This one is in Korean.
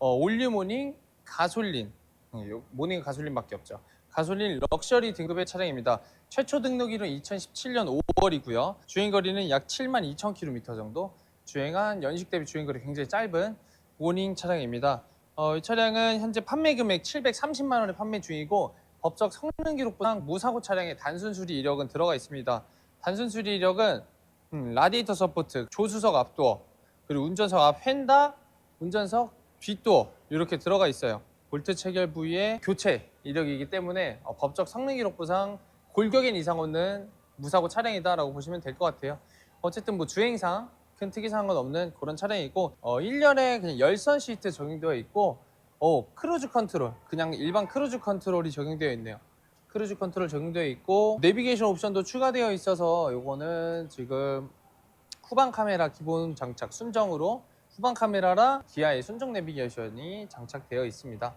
어, 올류 모닝 가솔린 음, 요- 모닝 가솔린밖에 없죠. 가솔린 럭셔리 등급의 차량입니다. 최초 등록일은 2017년 5월이고요. 주행 거리는 약 7만 2천 킬로미터 정도. 주행한 연식 대비 주행 거리 굉장히 짧은 모닝 차량입니다. 어, 이 차량은 현재 판매 금액 730만 원에 판매 중이고 법적 성능 기록부상 무사고 차량의 단순 수리 이력은 들어가 있습니다. 단순 수리 이력은 음, 라디에이터 서포트, 조수석 앞도어, 그리고 운전석 앞 휀다, 운전석 뒷도어 이렇게 들어가 있어요. 볼트 체결 부위의 교체 이력이기 때문에 어, 법적 성능 기록부상 골격엔 이상 없는 무사고 차량이다라고 보시면 될 것 같아요. 어쨌든 뭐 주행상 큰 특이사항은 없는 그런 차량이고 어, 1년에 그냥 열선 시트 적용되어 있고 어, 크루즈 컨트롤 그냥 일반 크루즈 컨트롤이 적용되어 있네요. 크루즈 컨트롤 적용되어 있고 내비게이션 옵션도 추가되어 있어서 요거는 지금 후방 카메라 기본 장착 순정으로 후방 카메라라 기아의 순정 내비게이션이 장착되어 있습니다.